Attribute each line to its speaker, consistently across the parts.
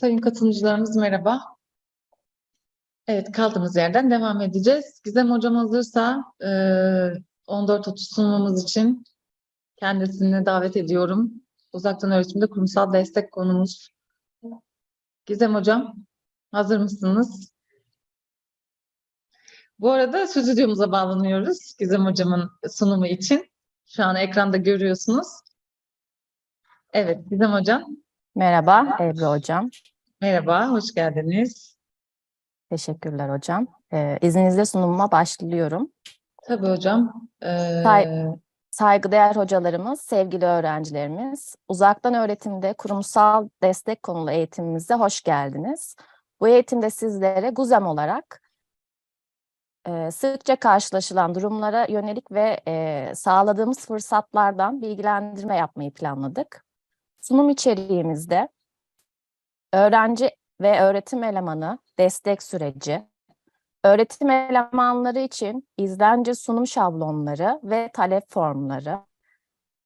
Speaker 1: Sayın katılımcılarımız merhaba. Evet, kaldığımız yerden devam edeceğiz. Gizem Hocam hazırsa e, 14.30 sunumumuz için kendisini davet ediyorum. Uzaktan öğretimde kurumsal destek konumuz. Gizem Hocam, hazır mısınız? Bu arada stüdyomuza bağlanıyoruz Gizem Hocam'ın sunumu için. Şu an ekranda görüyorsunuz. Evet, Gizem Hocam,
Speaker 2: Merhaba Ebru Hocam.
Speaker 1: merhaba, hoş geldiniz.
Speaker 2: Teşekkürler hocam. Ee, izninizle sunumuma başlıyorum.
Speaker 1: Tabii hocam. Ee,
Speaker 2: Say- Saygıdeğer hocalarımız, sevgili öğrencilerimiz, uzaktan öğretimde kurumsal destek konulu eğitimimize hoş geldiniz. Bu eğitimde sizlere GUZEM olarak e, sıkça karşılaşılan durumlara yönelik ve e, sağladığımız fırsatlardan bilgilendirme yapmayı planladık. Sunum içeriğimizde öğrenci ve öğretim elemanı destek süreci, öğretim elemanları için izlence sunum şablonları ve talep formları,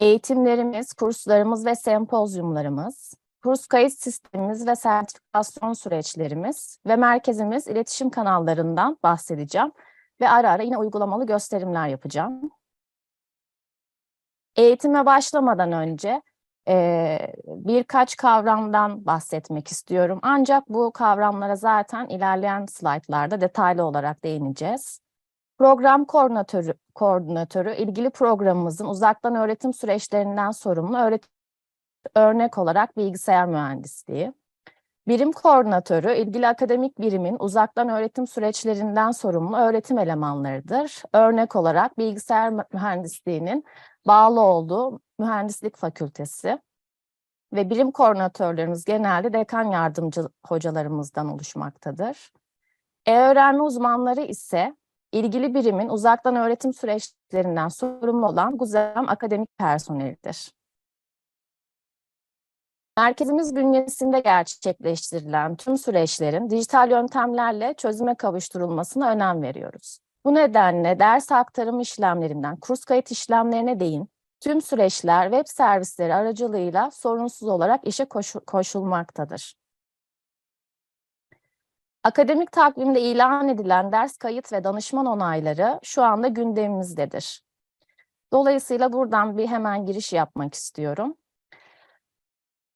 Speaker 2: eğitimlerimiz, kurslarımız ve sempozyumlarımız, kurs kayıt sistemimiz ve sertifikasyon süreçlerimiz ve merkezimiz iletişim kanallarından bahsedeceğim ve ara ara yine uygulamalı gösterimler yapacağım. Eğitime başlamadan önce eee, birkaç kavramdan bahsetmek istiyorum. Ancak bu kavramlara zaten ilerleyen slaytlarda detaylı olarak değineceğiz. Program koordinatörü, koordinatörü ilgili programımızın uzaktan öğretim süreçlerinden sorumlu örnek olarak bilgisayar mühendisliği. Birim koordinatörü ilgili akademik birimin uzaktan öğretim süreçlerinden sorumlu öğretim elemanlarıdır. Örnek olarak bilgisayar mühendisliğinin bağlı olduğu mühendislik fakültesi ve birim koordinatörlerimiz genelde dekan yardımcı hocalarımızdan oluşmaktadır. E-öğrenme uzmanları ise ilgili birimin uzaktan öğretim süreçlerinden sorumlu olan GUZEM akademik personelidir. Merkezimiz bünyesinde gerçekleştirilen tüm süreçlerin dijital yöntemlerle çözüme kavuşturulmasına önem veriyoruz. Bu nedenle ders aktarım işlemlerinden kurs kayıt işlemlerine değin tüm süreçler web servisleri aracılığıyla sorunsuz olarak işe koşu- koşulmaktadır. Akademik takvimde ilan edilen ders kayıt ve danışman onayları şu anda gündemimizdedir. Dolayısıyla buradan bir hemen giriş yapmak istiyorum.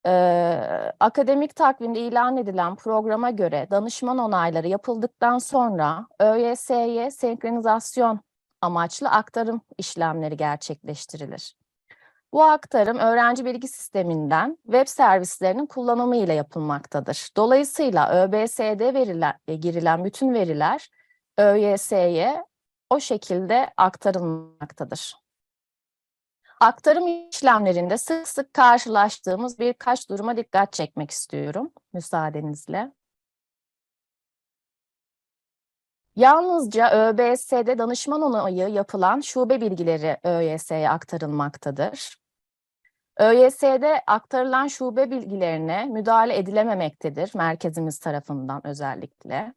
Speaker 2: Ee, akademik takvimde ilan edilen programa göre danışman onayları yapıldıktan sonra ÖYS'ye senkronizasyon amaçlı aktarım işlemleri gerçekleştirilir. Bu aktarım öğrenci bilgi sisteminden web servislerinin kullanımı ile yapılmaktadır. Dolayısıyla ÖBS'de verilen, e, girilen bütün veriler ÖYS'ye o şekilde aktarılmaktadır. Aktarım işlemlerinde sık sık karşılaştığımız birkaç duruma dikkat çekmek istiyorum müsaadenizle. Yalnızca ÖBS'de danışman onayı yapılan şube bilgileri ÖYS'ye aktarılmaktadır. ÖYS'de aktarılan şube bilgilerine müdahale edilememektedir merkezimiz tarafından özellikle.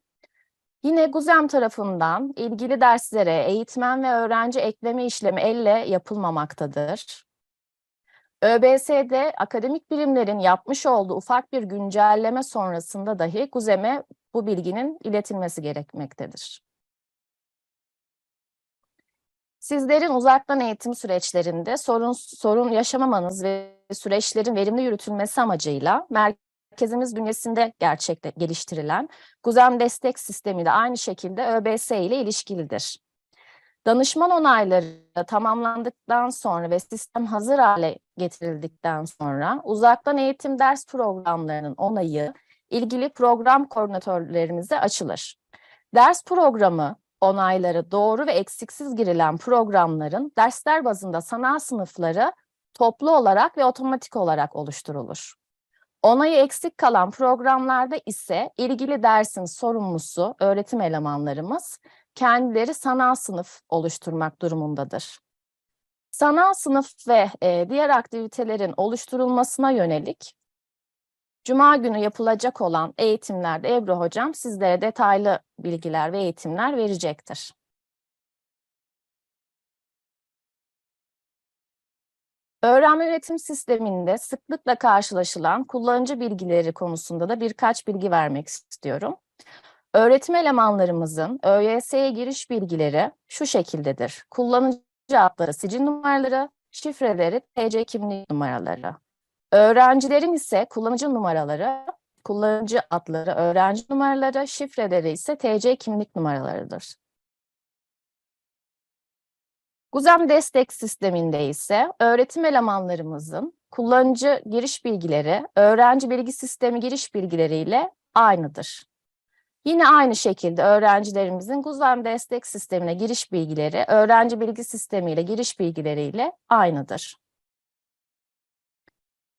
Speaker 2: Yine GUZEM tarafından ilgili derslere eğitmen ve öğrenci ekleme işlemi elle yapılmamaktadır. ÖBS'de akademik birimlerin yapmış olduğu ufak bir güncelleme sonrasında dahi GUZEM'e bu bilginin iletilmesi gerekmektedir. Sizlerin uzaktan eğitim süreçlerinde sorun, sorun yaşamamanız ve süreçlerin verimli yürütülmesi amacıyla merkezimiz bünyesinde gerçekte geliştirilen GUZEM destek sistemi de aynı şekilde ÖBS ile ilişkilidir. Danışman onayları tamamlandıktan sonra ve sistem hazır hale getirildikten sonra uzaktan eğitim ders programlarının onayı ilgili program koordinatörlerimize açılır. Ders programı onayları doğru ve eksiksiz girilen programların dersler bazında sanal sınıfları toplu olarak ve otomatik olarak oluşturulur. Onayı eksik kalan programlarda ise ilgili dersin sorumlusu öğretim elemanlarımız kendileri sanal sınıf oluşturmak durumundadır. Sanal sınıf ve e, diğer aktivitelerin oluşturulmasına yönelik Cuma günü yapılacak olan eğitimlerde Ebru Hocam sizlere detaylı bilgiler ve eğitimler verecektir. Öğrenme yönetim sisteminde sıklıkla karşılaşılan kullanıcı bilgileri konusunda da birkaç bilgi vermek istiyorum. Öğretim elemanlarımızın ÖYS'ye giriş bilgileri şu şekildedir. Kullanıcı adları, sicil numaraları, şifreleri, TC kimlik numaraları. Öğrencilerin ise kullanıcı numaraları, kullanıcı adları, öğrenci numaraları, şifreleri ise TC kimlik numaralarıdır. GUZEM destek sisteminde ise öğretim elemanlarımızın kullanıcı giriş bilgileri, öğrenci bilgi sistemi giriş bilgileriyle aynıdır. Yine aynı şekilde öğrencilerimizin GUZEM destek sistemine giriş bilgileri, öğrenci bilgi sistemi ile giriş bilgileriyle aynıdır.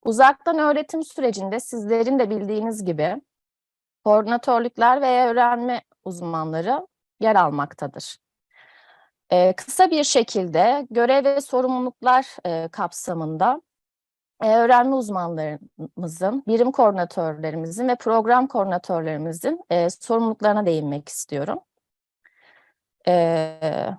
Speaker 2: Uzaktan öğretim sürecinde sizlerin de bildiğiniz gibi koordinatörlükler veya öğrenme uzmanları yer almaktadır. Ee, kısa bir şekilde görev ve sorumluluklar e, kapsamında e, öğrenme uzmanlarımızın, birim koordinatörlerimizin ve program koordinatörlerimizin e, sorumluluklarına değinmek istiyorum. Ee,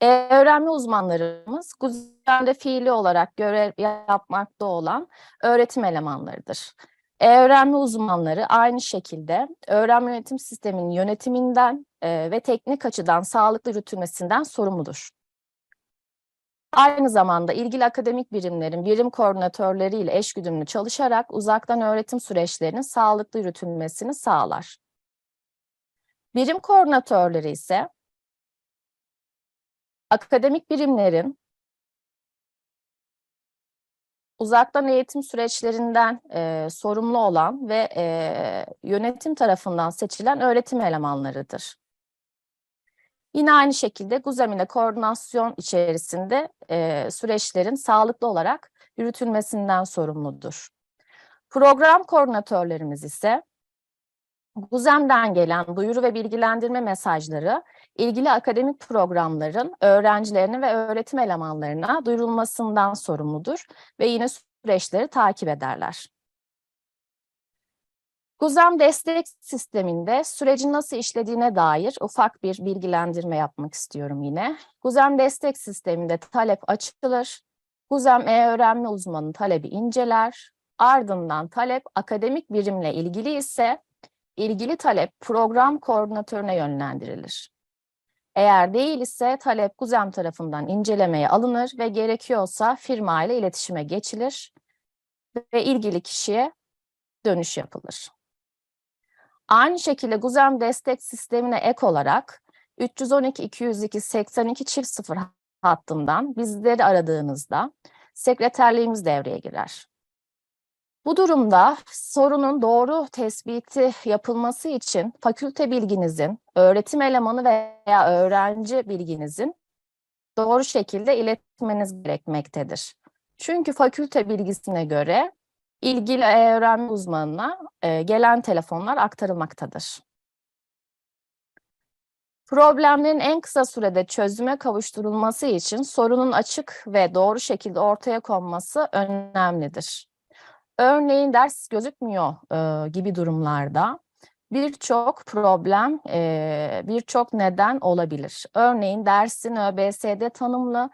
Speaker 2: e, öğrenme uzmanlarımız GUZEM'de fiili olarak görev yapmakta olan öğretim elemanlarıdır. E-öğrenme uzmanları aynı şekilde öğrenme yönetim sisteminin yönetiminden e, ve teknik açıdan sağlıklı yürütülmesinden sorumludur. Aynı zamanda ilgili akademik birimlerin birim koordinatörleriyle eşgüdümlü çalışarak uzaktan öğretim süreçlerinin sağlıklı yürütülmesini sağlar. Birim koordinatörleri ise akademik birimlerin uzaktan eğitim süreçlerinden e, sorumlu olan ve e, yönetim tarafından seçilen öğretim elemanlarıdır. Yine aynı şekilde GUZEM koordinasyon içerisinde e, süreçlerin sağlıklı olarak yürütülmesinden sorumludur. Program koordinatörlerimiz ise GUZEM'den gelen duyuru ve bilgilendirme mesajları ilgili akademik programların öğrencilerine ve öğretim elemanlarına duyurulmasından sorumludur ve yine süreçleri takip ederler. GUZEM destek sisteminde sürecin nasıl işlediğine dair ufak bir bilgilendirme yapmak istiyorum yine. GUZEM destek sisteminde talep açılır. GUZEM e-öğrenme uzmanı talebi inceler. Ardından talep akademik birimle ilgili ise ilgili talep program koordinatörüne yönlendirilir. Eğer değil ise talep GUZEM tarafından incelemeye alınır ve gerekiyorsa firma ile iletişime geçilir ve ilgili kişiye dönüş yapılır. Aynı şekilde GUZEM destek sistemine ek olarak 312 202 82 çift 0 hattından bizleri aradığınızda sekreterliğimiz devreye girer. Bu durumda sorunun doğru tespiti yapılması için fakülte bilginizin, öğretim elemanı veya öğrenci bilginizin doğru şekilde iletmeniz gerekmektedir. Çünkü fakülte bilgisine göre ilgili öğrenme uzmanına e, gelen telefonlar aktarılmaktadır. Problemlerin en kısa sürede çözüme kavuşturulması için sorunun açık ve doğru şekilde ortaya konması önemlidir. Örneğin ders gözükmüyor e, gibi durumlarda birçok problem, e, birçok neden olabilir. Örneğin dersin ÖBS'de tanımlı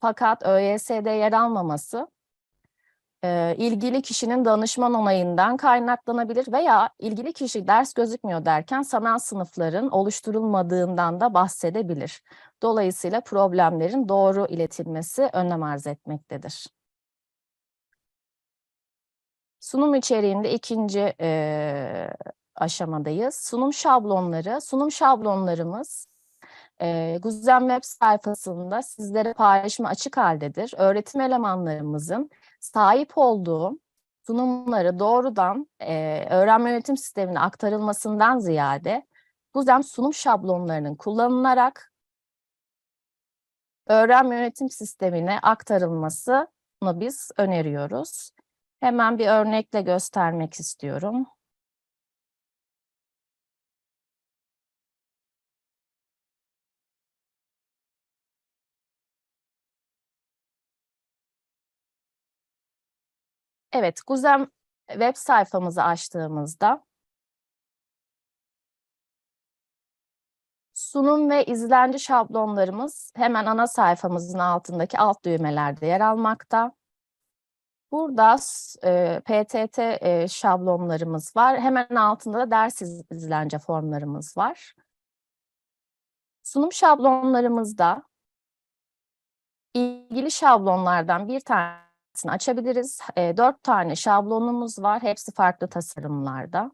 Speaker 2: fakat ÖYS'de yer almaması e, ilgili kişinin danışman onayından kaynaklanabilir veya ilgili kişi ders gözükmüyor derken sanal sınıfların oluşturulmadığından da bahsedebilir. Dolayısıyla problemlerin doğru iletilmesi önem arz etmektedir. Sunum içeriğinde ikinci e, aşamadayız. Sunum şablonları. Sunum şablonlarımız e, GUZEM web sayfasında sizlere paylaşıma açık haldedir. Öğretim elemanlarımızın sahip olduğu sunumları doğrudan e, öğrenme yönetim sistemine aktarılmasından ziyade GUZEM sunum şablonlarının kullanılarak öğrenme yönetim sistemine aktarılmasını biz öneriyoruz. Hemen bir örnekle göstermek istiyorum. Evet, GUZEM web sayfamızı açtığımızda Sunum ve izlence şablonlarımız hemen ana sayfamızın altındaki alt düğmelerde yer almakta. Burada e, PTT e, şablonlarımız var. Hemen altında da ders iz- izlence formlarımız var. Sunum şablonlarımızda ilgili şablonlardan bir tanesini açabiliriz. E, dört tane şablonumuz var. Hepsi farklı tasarımlarda.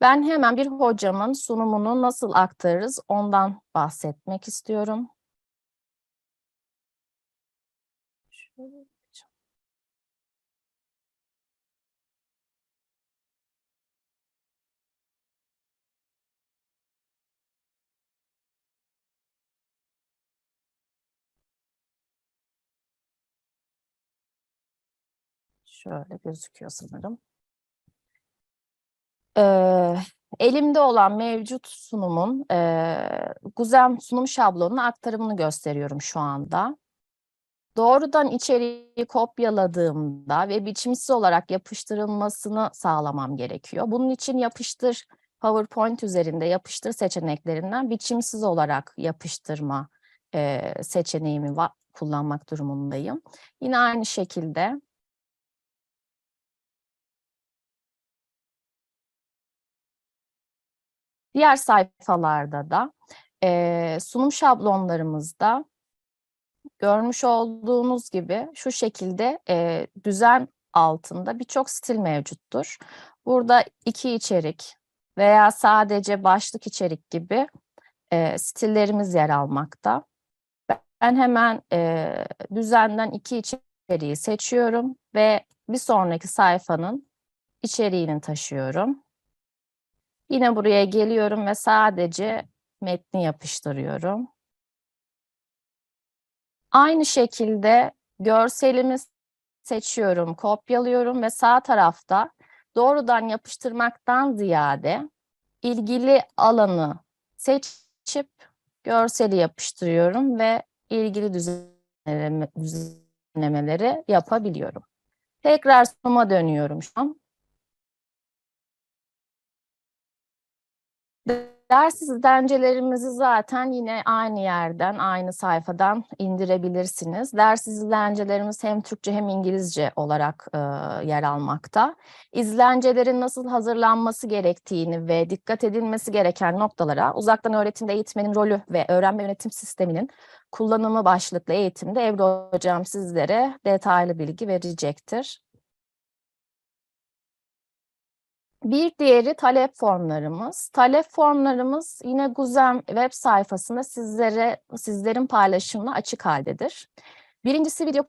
Speaker 2: Ben hemen bir hocamın sunumunu nasıl aktarırız ondan bahsetmek istiyorum. Şöyle Şöyle gözüküyor sanırım. Eee, elimde olan mevcut sunumun eee Guzem sunum şablonuna aktarımını gösteriyorum şu anda. Doğrudan içeriği kopyaladığımda ve biçimsiz olarak yapıştırılmasını sağlamam gerekiyor. Bunun için yapıştır PowerPoint üzerinde yapıştır seçeneklerinden biçimsiz olarak yapıştırma eee, seçeneğimi kullanmak durumundayım. Yine aynı şekilde Diğer sayfalarda da eee, sunum şablonlarımızda görmüş olduğunuz gibi şu şekilde eee, düzen altında birçok stil mevcuttur. Burada iki içerik veya sadece başlık içerik gibi eee, stillerimiz yer almakta. Ben hemen eee, düzenden iki içeriği seçiyorum ve bir sonraki sayfanın içeriğini taşıyorum. Yine buraya geliyorum ve sadece metni yapıştırıyorum. Aynı şekilde görselimi seçiyorum, kopyalıyorum ve sağ tarafta doğrudan yapıştırmaktan ziyade ilgili alanı seçip görseli yapıştırıyorum ve ilgili düzenleme- düzenlemeleri yapabiliyorum. Tekrar sunuma dönüyorum şu an. Ders izlencelerimizi zaten yine aynı yerden, aynı sayfadan indirebilirsiniz. Ders izlencelerimiz hem Türkçe hem İngilizce olarak e, yer almakta. İzlencelerin nasıl hazırlanması gerektiğini ve dikkat edilmesi gereken noktalara uzaktan öğretimde eğitmenin rolü ve öğrenme yönetim sisteminin kullanımı başlıklı eğitimde Ebru Hocam sizlere detaylı bilgi verecektir. Bir diğeri talep formlarımız. Talep formlarımız yine Guzem web sayfasında sizlere sizlerin paylaşımına açık haldedir. Birincisi video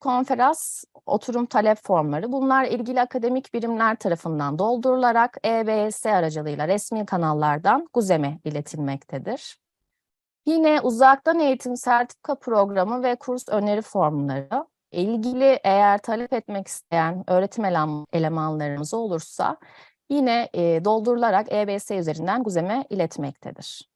Speaker 2: konferans oturum talep formları. Bunlar ilgili akademik birimler tarafından doldurularak EBS aracılığıyla resmi kanallardan Guzem'e iletilmektedir. Yine uzaktan eğitim sertifika programı ve kurs öneri formları. İlgili eğer talep etmek isteyen öğretim eleman- elemanlarımız olursa yine e, doldurularak EBS üzerinden GUZEM'e iletmektedir.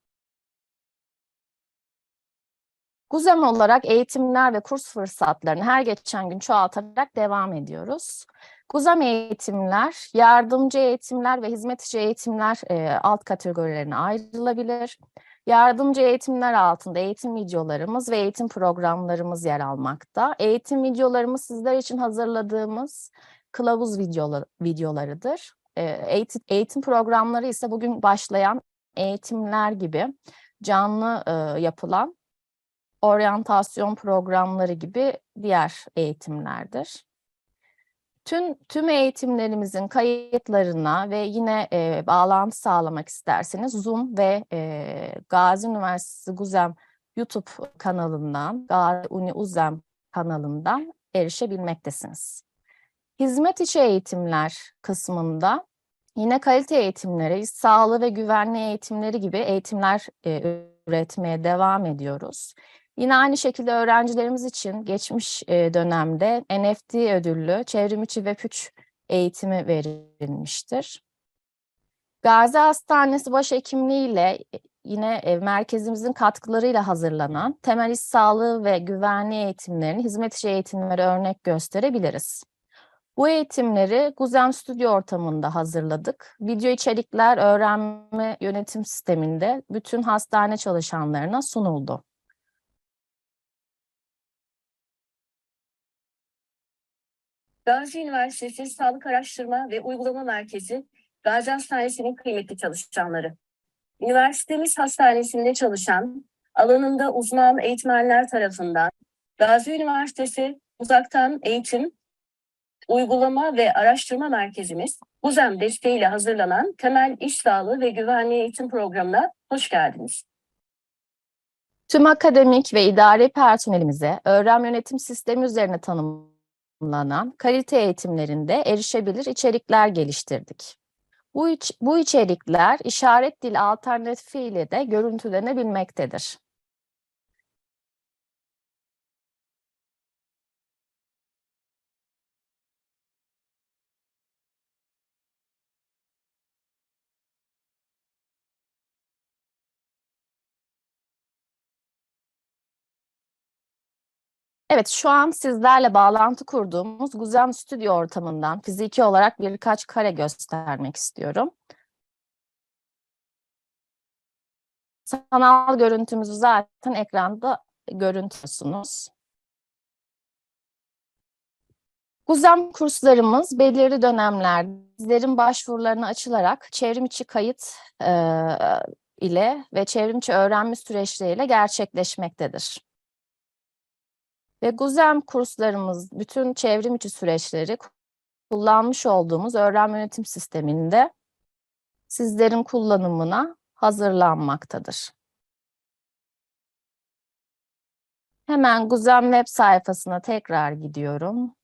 Speaker 2: GUZEM olarak eğitimler ve kurs fırsatlarını her geçen gün çoğaltarak devam ediyoruz. GUZEM eğitimler, yardımcı eğitimler ve hizmet içi eğitimler e, alt kategorilerine ayrılabilir. Yardımcı eğitimler altında eğitim videolarımız ve eğitim programlarımız yer almakta. Eğitim videolarımız sizler için hazırladığımız kılavuz videoları, videolarıdır. Ee, Eğitim, eğitim programları ise bugün başlayan eğitimler gibi canlı e, yapılan oryantasyon programları gibi diğer eğitimlerdir. Tüm, tüm eğitimlerimizin kayıtlarına ve yine e, bağlantı sağlamak isterseniz Zoom ve e, Gazi Üniversitesi GUZEM YouTube kanalından, Gazi Uni UZEM kanalından erişebilmektesiniz. Hizmet içi eğitimler kısmında yine kalite eğitimleri, sağlığı ve güvenliği eğitimleri gibi eğitimler e, üretmeye devam ediyoruz. Yine aynı şekilde öğrencilerimiz için geçmiş e, dönemde NFT ödüllü çevrim içi ve PÜÇ eğitimi verilmiştir. Gazi Hastanesi Başhekimliği ile yine e, merkezimizin katkılarıyla hazırlanan temel iş sağlığı ve güvenliği eğitimlerini hizmet eğitimlere örnek gösterebiliriz. Bu eğitimleri Guzem Stüdyo ortamında hazırladık. Video içerikler öğrenme yönetim sisteminde bütün hastane çalışanlarına sunuldu.
Speaker 3: Gazi Üniversitesi Sağlık Araştırma ve Uygulama Merkezi Gazi Hastanesi'nin kıymetli çalışanları. Üniversitemiz hastanesinde çalışan, alanında uzman eğitmenler tarafından Gazi Üniversitesi Uzaktan Eğitim, Uygulama ve Araştırma Merkezimiz GUZEM desteğiyle hazırlanan Temel İş Sağlığı ve Güvenliği Eğitim Programı'na hoş geldiniz.
Speaker 2: Tüm akademik ve idari personelimize öğrenme yönetim sistemi üzerine tanımlanan kalite eğitimlerinde erişebilir içerikler geliştirdik. Bu, iç- bu içerikler işaret dili alternatifiyle de görüntülenebilmektedir. Evet, şu an sizlerle bağlantı kurduğumuz Guzem Stüdyo ortamından fiziki olarak birkaç kare göstermek istiyorum. Sanal görüntümüzü zaten ekranda görüntüsünüz. Guzem kurslarımız belirli dönemlerde bizlerin başvurularına açılarak çevrim içi kayıt eee, ile ve çevrim içi öğrenme süreçleriyle gerçekleşmektedir. Ve GUZEM kurslarımız bütün çevrim içi süreçleri kullanmış olduğumuz öğrenme yönetim sisteminde sizlerin kullanımına hazırlanmaktadır. Hemen GUZEM web sayfasına tekrar gidiyorum.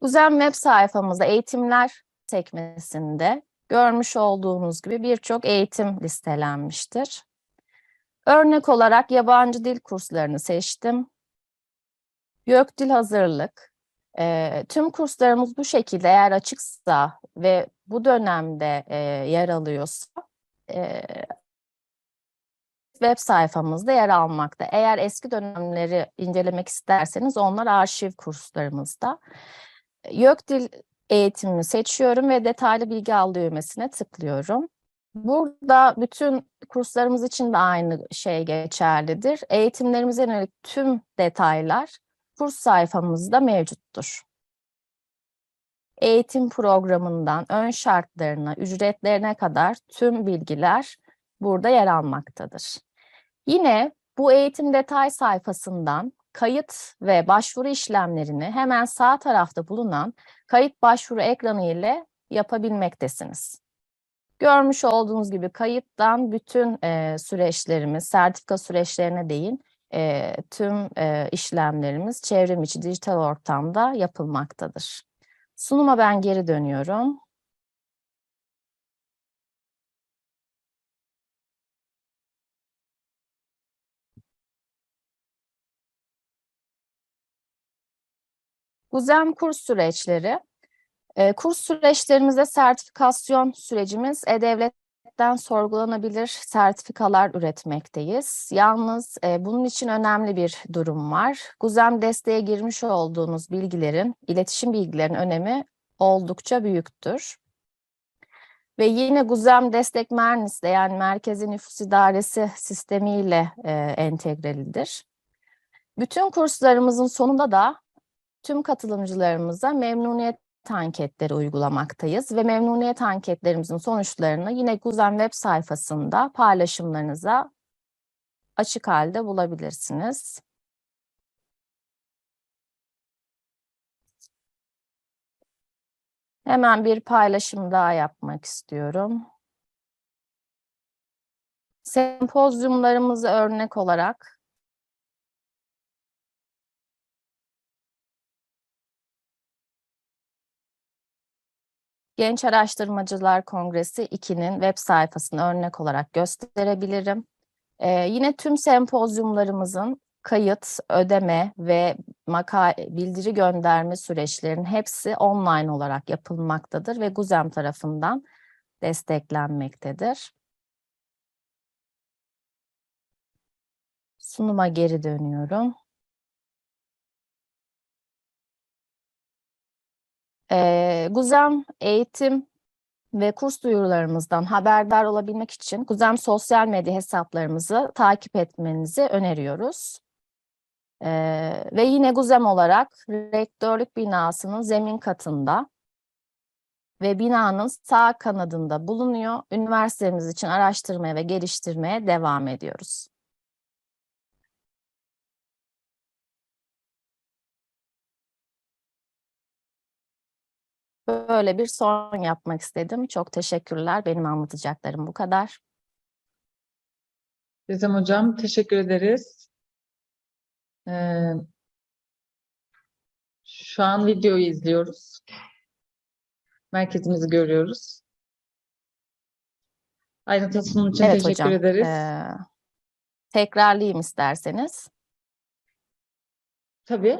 Speaker 2: GUZEM web sayfamızda eğitimler sekmesinde görmüş olduğunuz gibi birçok eğitim listelenmiştir. Örnek olarak yabancı dil kurslarını seçtim. YÖK dil hazırlık. Eee, tüm kurslarımız bu şekilde eğer açıksa ve bu dönemde eee, yer alıyorsa eee, web sayfamızda yer almakta. Eğer eski dönemleri incelemek isterseniz onlar arşiv kurslarımızda. YÖK dil eğitimimi seçiyorum ve detaylı bilgi al düğmesine tıklıyorum. Burada bütün kurslarımız için de aynı şey geçerlidir. Eğitimlerimize yönelik tüm detaylar kurs sayfamızda mevcuttur. Eğitim programından ön şartlarına, ücretlerine kadar tüm bilgiler burada yer almaktadır. Yine bu eğitim detay sayfasından kayıt ve başvuru işlemlerini hemen sağ tarafta bulunan kayıt başvuru ekranı ile yapabilmektesiniz. Görmüş olduğunuz gibi kayıttan bütün eee, süreçlerimiz, sertifika süreçlerine değin eee, tüm eee, işlemlerimiz çevrim içi dijital ortamda yapılmaktadır. Sunuma ben geri dönüyorum. Guzem kurs süreçleri. E, kurs süreçlerimizde sertifikasyon sürecimiz E-Devlet'ten sorgulanabilir sertifikalar üretmekteyiz. Yalnız e, bunun için önemli bir durum var. Guzem desteğe girmiş olduğunuz bilgilerin, iletişim bilgilerinin önemi oldukça büyüktür. Ve yine Guzem Destek Mernis'le yani Merkezi Nüfus İdaresi sistemiyle e, entegrelidir. Bütün kurslarımızın sonunda da tüm katılımcılarımıza memnuniyet anketleri uygulamaktayız ve memnuniyet anketlerimizin sonuçlarını yine Guzem web sayfasında paylaşımlarınıza açık halde bulabilirsiniz. Hemen bir paylaşım daha yapmak istiyorum. Sempozyumlarımızı örnek olarak Genç Araştırmacılar Kongresi 2'nin web sayfasını örnek olarak gösterebilirim. Ee, yine tüm sempozyumlarımızın kayıt, ödeme ve makale, bildiri gönderme süreçlerinin hepsi online olarak yapılmaktadır ve GUZEM tarafından desteklenmektedir. Sunuma geri dönüyorum. Ee, Guzem eğitim ve kurs duyurularımızdan haberdar olabilmek için Guzem sosyal medya hesaplarımızı takip etmenizi öneriyoruz. Ee, ve yine Guzem olarak rektörlük binasının zemin katında ve binanın sağ kanadında bulunuyor. Üniversitemiz için araştırmaya ve geliştirmeye devam ediyoruz. Böyle bir son yapmak istedim. Çok teşekkürler. Benim anlatacaklarım bu kadar.
Speaker 1: Gizem Hocam teşekkür ederiz. Ee, şu an videoyu izliyoruz. Merkezimizi görüyoruz. Ayrıntılı sunum için
Speaker 2: Evet
Speaker 1: teşekkür
Speaker 2: hocam.
Speaker 1: ederiz.
Speaker 2: Ee, tekrarlayayım isterseniz.
Speaker 1: Tabii.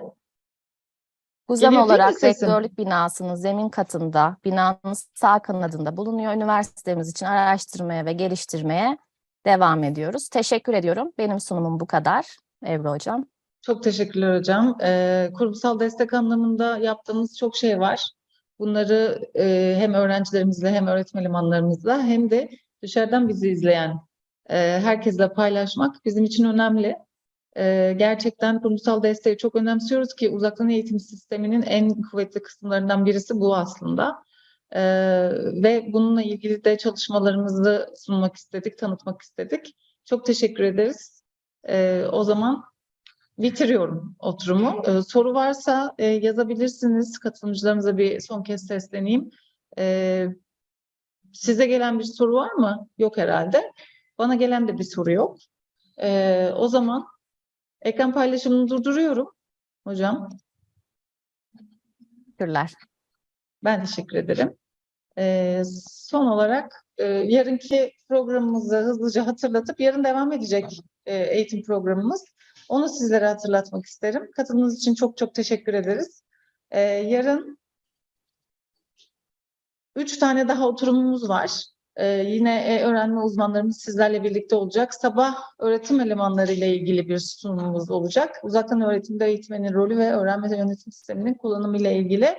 Speaker 1: Mi
Speaker 2: olarak
Speaker 1: sesim?
Speaker 2: rektörlük binasının zemin katında, binanın sağ kanadında bulunuyor. Üniversitemiz için araştırmaya ve geliştirmeye devam ediyoruz. Teşekkür ediyorum. Benim sunumum bu kadar. Ebru Hocam.
Speaker 1: Çok teşekkürler hocam. Ee, kurumsal destek anlamında yaptığımız çok şey var. Bunları e, hem öğrencilerimizle hem öğretmen elemanlarımızla hem de dışarıdan bizi izleyen e, herkesle paylaşmak bizim için önemli. E, gerçekten kurumsal desteği çok önemsiyoruz ki uzaktan eğitim sisteminin en kuvvetli kısımlarından birisi bu aslında. E, ve bununla ilgili de çalışmalarımızı sunmak istedik, tanıtmak istedik. Çok teşekkür ederiz. E, o zaman bitiriyorum oturumu. Ee, soru varsa e, yazabilirsiniz. Katılımcılarımıza bir son kez sesleneyim. Ee, size gelen bir soru var mı? Yok herhalde. Bana gelen de bir soru yok. Ee, o zaman ekran paylaşımını durduruyorum hocam.
Speaker 2: Teşekkürler.
Speaker 1: Ben teşekkür ederim. Ee, son olarak e, yarınki programımızı hızlıca hatırlatıp yarın devam edecek e, eğitim programımız. Onu sizlere hatırlatmak isterim. Katılımınız için çok çok teşekkür ederiz. Ee, yarın üç tane daha oturumumuz var. Ee, yine e, öğrenme uzmanlarımız sizlerle birlikte olacak. Sabah öğretim elemanları ile ilgili bir sunumumuz olacak. Uzaktan öğretimde eğitmenin rolü ve öğrenme yönetim sisteminin kullanımı ile ilgili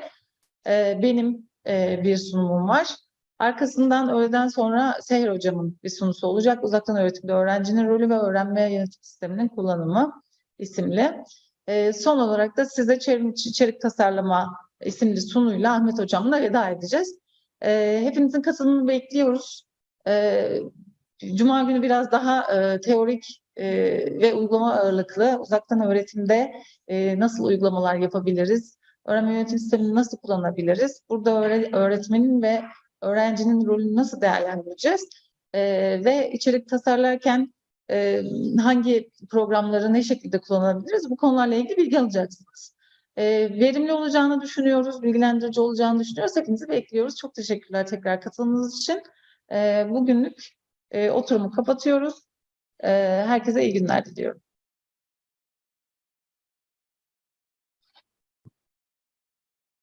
Speaker 1: e, benim e, bir sunumum var. Arkasından öğleden sonra Seher Hocam'ın bir sunusu olacak. Uzaktan öğretimde öğrencinin rolü ve öğrenme yönetim sisteminin kullanımı isimli. Son olarak da size içerik tasarlama isimli sunuyla Ahmet Hocam'la veda edeceğiz. E, hepinizin katılımını bekliyoruz. E, Cuma günü biraz daha e, teorik e, ve uygulama ağırlıklı uzaktan öğretimde e, nasıl uygulamalar yapabiliriz? Öğrenme yönetim sistemini nasıl kullanabiliriz? Burada öğre- öğretmenin ve öğrencinin rolünü nasıl değerlendireceğiz? E, ve içerik tasarlarken e, hangi programları ne şekilde kullanabiliriz? Bu konularla ilgili bilgi alacaksınız. E, verimli olacağını düşünüyoruz, bilgilendirici olacağını düşünüyoruz. Hepinizi bekliyoruz. Çok teşekkürler tekrar katılımınız için. E, bugünlük e, oturumu kapatıyoruz. E, herkese iyi günler diliyorum.